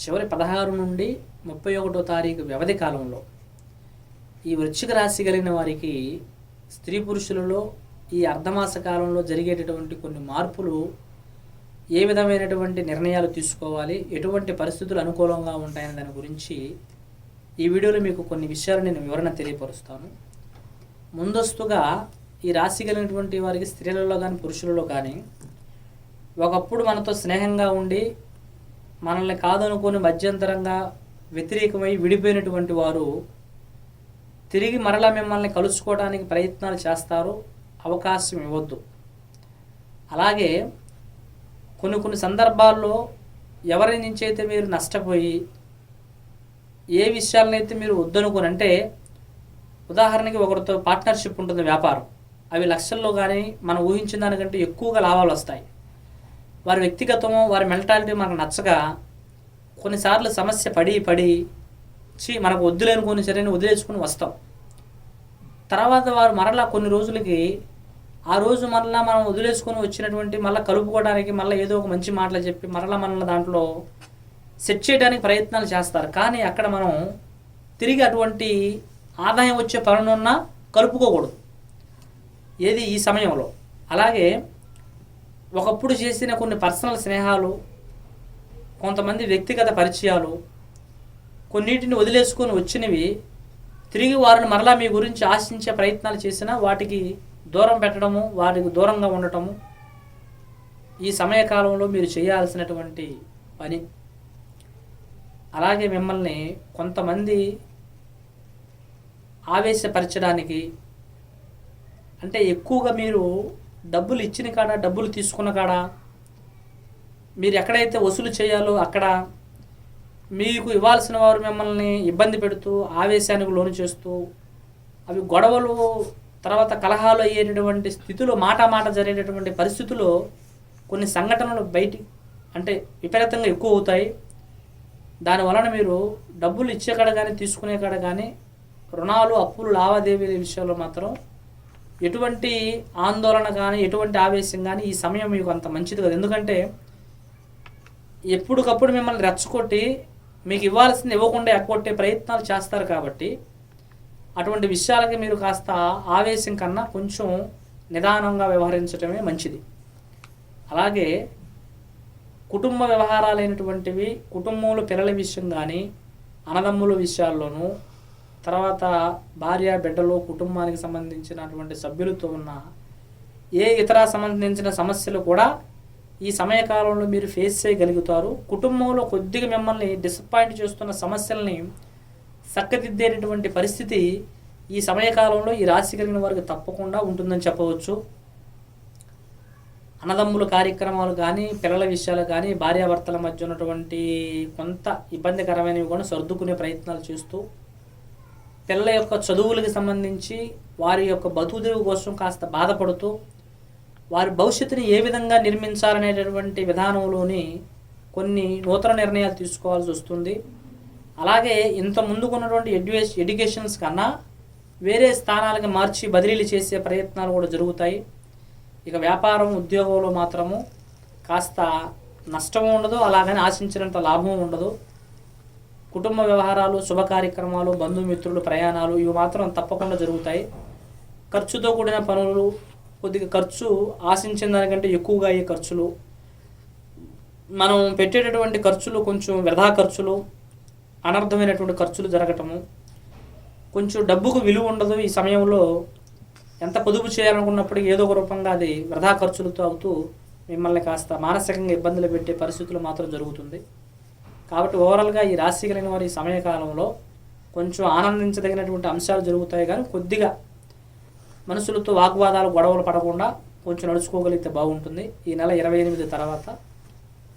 చివరి పదహారు నుండి ముప్పై ఒకటో తారీఖు వ్యవధి కాలంలో ఈ వృశ్చిక రాశి కలిగిన వారికి స్త్రీ పురుషులలో ఈ అర్ధమాస కాలంలో జరిగేటటువంటి కొన్ని మార్పులు ఏ విధమైనటువంటి నిర్ణయాలు తీసుకోవాలి ఎటువంటి పరిస్థితులు అనుకూలంగా ఉంటాయనే దాని గురించి ఈ వీడియోలో మీకు కొన్ని విషయాలు నేను వివరణ తెలియపరుస్తాను. ముందస్తుగా ఈ రాశి కలిగినటువంటి వారికి స్త్రీలలో కానీ పురుషులలో కానీ ఒకప్పుడు మనతో స్నేహంగా ఉండి మనల్ని కాదనుకుని మధ్యంతరంగా వ్యతిరేకమై విడిపోయినటువంటి వారు తిరిగి మరలా మిమ్మల్ని కలుసుకోవడానికి ప్రయత్నాలు చేస్తారు అవకాశం ఇవ్వద్దు. అలాగే కొన్ని కొన్ని సందర్భాల్లో ఎవరి నుంచి అయితే మీరు నష్టపోయి ఏ విషయాలనైతే మీరు వద్దనుకోని అంటే ఉదాహరణకి ఒకరితో పార్ట్నర్షిప్ ఉంటుంది వ్యాపారం. అవి లక్షల్లో కానీ మనం ఊహించిన దానికంటే ఎక్కువగా లాభాలు వస్తాయి. వారి వ్యక్తిగతము వారి మెంటాలిటీ మనకు నచ్చక కొన్నిసార్లు సమస్య పడి పడి చి మనకు వద్దులేనుకొని సరైన వదిలేసుకుని వస్తాం. తర్వాత వారు మరలా కొన్ని రోజులకి ఆ రోజు మరలా మనం వదిలేసుకొని వచ్చినటువంటి మళ్ళీ కలుపుకోవడానికి మళ్ళీ ఏదో ఒక మంచి మాటలు చెప్పి మరలా మనల్ని దాంట్లో సెట్ చేయడానికి ప్రయత్నాలు చేస్తారు. కానీ అక్కడ మనం తిరిగి అటువంటి ఆదాయం వచ్చే పనులున్నా కలుపుకోకూడదు. ఏది? ఈ సమయంలో. అలాగే ఒకప్పుడు చేసిన కొన్ని పర్సనల్ స్నేహాలు కొంతమంది వ్యక్తిగత పరిచయాలు కొన్నిటిని వదిలేసుకొని వచ్చినవి తిరిగి వారిని మరలా మీ గురించి ఆశించే ప్రయత్నాలు చేసినా వాటికి దూరం పెట్టడము వాటికి దూరంగా ఉండటము ఈ సమయకాలంలో మీరు చేయాల్సినటువంటి పని. అలాగే మిమ్మల్ని కొంతమంది ఆవేశపరచడానికి అంటే ఎక్కువగా మీరు డబ్బులు ఇచ్చిన కాడ డబ్బులు తీసుకున్న కాడ మీరు ఎక్కడైతే వసూలు చేయాలో అక్కడ మీకు ఇవ్వాల్సిన వారు మిమ్మల్ని ఇబ్బంది పెడుతూ ఆవేశానికి లోను చేస్తూ అవి గొడవలు తర్వాత కలహాలు అయ్యేటటువంటి స్థితిలో మాట మాట జరిగేటటువంటి పరిస్థితుల్లో కొన్ని సంఘటనలు బయటి అంటే విపరీతంగా ఎక్కువ అవుతాయి. దాని వలన మీరు డబ్బులు ఇచ్చే కాడ కానీ తీసుకునే కాడ కానీ రుణాలు అప్పులు లావాదేవీల విషయంలో మాత్రం ఎటువంటి ఆందోళన కానీ ఎటువంటి ఆవేశం కానీ ఈ సమయం మీకు అంత మంచిది కదా. ఎందుకంటే ఎప్పటికప్పుడు మిమ్మల్ని రెచ్చగొట్టి మీకు ఇవ్వాల్సింది ఇవ్వకుండా ఎక్కొట్టే ప్రయత్నాలు చేస్తారు కాబట్టి అటువంటి విషయాలకి మీరు కాస్త ఆవేశం కన్నా కొంచెం నిదానంగా వ్యవహరించడమే మంచిది. అలాగే కుటుంబ వ్యవహారాలైనటువంటివి కుటుంబంలో పిల్లల విషయం కానీ అన్నదమ్ముల విషయాల్లోనూ తర్వాత భార్య బిడ్డలు కుటుంబానికి సంబంధించినటువంటి సభ్యులతో ఉన్న ఏ ఇతర సంబంధించిన సమస్యలు కూడా ఈ సమయకాలంలో మీరు ఫేస్ చేయగలుగుతారు. కుటుంబంలో కొద్దిగా మిమ్మల్ని డిసప్పాయింట్ చేస్తున్న సమస్యల్ని చక్కదిద్దేటటువంటి పరిస్థితి ఈ సమయకాలంలో ఈ రాశి కలిగిన వారికి తప్పకుండా ఉంటుందని చెప్పవచ్చు. అన్నదమ్ముల కార్యక్రమాలు కానీ పిల్లల విషయాలు కానీ భార్యాభర్తల మధ్య ఉన్నటువంటి కొంత ఇబ్బందికరమైనవి కూడా సర్దుకునే ప్రయత్నాలు చేస్తూ పిల్లల యొక్క చదువులకు సంబంధించి వారి యొక్క బతుకుదెరువు కోసం కాస్త బాధపడుతూ వారి భవిష్యత్తుని ఏ విధంగా నిర్మించాలనేటటువంటి విధానంలోని కొన్ని నూతన నిర్ణయాలు తీసుకోవాల్సి వస్తుంది. అలాగే ఇంత ముందుకున్నటువంటి ఎడ్యుకే ఎడ్యుకేషన్స్ కన్నా వేరే స్థానాలకు మార్చి బదిలీలు చేసే ప్రయత్నాలు కూడా జరుగుతాయి. ఇక వ్యాపారం ఉద్యోగంలో మాత్రము కాస్త నష్టం ఉండదు అలాగని ఆశించినంత లాభం ఉండదు. కుటుంబ వ్యవహారాలు శుభ కార్యక్రమాలు బంధుమిత్రులు ప్రయాణాలు ఇవి మాత్రం తప్పకుండా జరుగుతాయి. ఖర్చుతో కూడిన పనులు కొద్దిగా ఖర్చు ఆశించిన దానికంటే ఎక్కువగా అయ్యే ఖర్చులు. మనం పెట్టేటటువంటి ఖర్చులు కొంచెం వృధా ఖర్చులు అనర్థమైనటువంటి ఖర్చులు జరగటము. కొంచెం డబ్బుకు విలువ ఉండదు ఈ సమయంలో. ఎంత పొదుపు చేయాలనుకున్నప్పటికీ ఏదో ఒక రూపంగా అది వృధా ఖర్చులతో అవుతూ మిమ్మల్ని కాస్త మానసికంగా ఇబ్బందులు పెట్టే పరిస్థితులు మాత్రం జరుగుతుంది. కాబట్టి ఓవరాల్గా ఈ రాశి కలిగిన వారి సమయకాలంలో కొంచెం ఆనందించదగినటువంటి అంశాలు జరుగుతాయి కానీ కొద్దిగా మనుషులతో వాగ్వాదాలు గొడవలు పడకుండా కొంచెం నడుచుకోగలిగితే బాగుంటుంది. ఈ నెల ఇరవై ఎనిమిది తర్వాత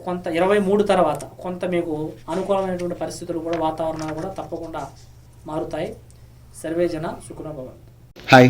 కొంత ఇరవై మూడు తర్వాత కొంత మీకు అనుకూలమైనటువంటి పరిస్థితులు కూడా వాతావరణాలు కూడా తప్పకుండా మారుతాయి. సర్వే జన సుఖనోభవంతు హాయ్